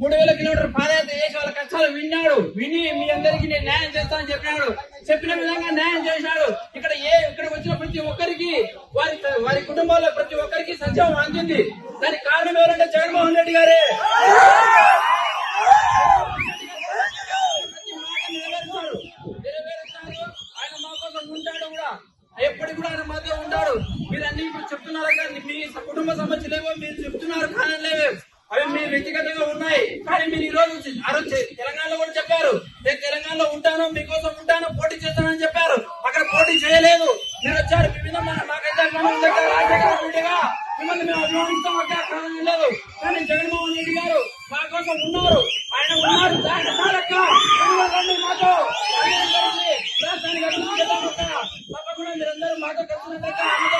మూడు వేల కిలోమీటర్ పాదయాత్ర చేసి వాళ్ళ కష్టాలు విన్నాడు. విని మీ అందరికీ నేను న్యాయం చేస్తానని చెప్పినాడు. చెప్పిన విధంగా న్యాయం చేసినాడు ఇక్కడ ఏ ఇక్కడ వచ్చిన ప్రతి ఒక్కరికి వారి వారి కుటుంబాల్లో ప్రతి ఒక్కరికి సంక్షేమం అందింది. దానికి కారణం ఎవరంటే జగన్మోహన్ రెడ్డి గారే. ప్రతి ఉంటాడు కూడా. ఎప్పటికి కూడా ఆయన మధ్య ఉంటాడు. మీరు అన్ని చెప్తున్నారు కానీ మీ కుటుంబ సమస్యలేవో మీరు చెప్తున్నారు కానీ లేవే. అవి మీ వ్యక్తిగతంగా ఉన్నాయి. కానీ మీరు ఈ రోజు ఆ రోజు తెలంగాణలో కూడా చెప్పారు. నేను తెలంగాణలో ఉంటాను మీకోసం ఉంటాను పోటీ చేస్తానని చెప్పారు. అక్కడ పోటీ చేయలేదు. మీరు వచ్చారు. మీ మీద మాకైతే మిమ్మల్ని మేము అభిమానిస్తాం అక్కడ లేదు కానీ జగన్మోహన్ రెడ్డి గారు మా కోసం ఉన్నారు. ఆయన ఉన్నారు. మాతో. రాజధాని తప్పకుండా మీరందరూ మాతో కలిసినట్టు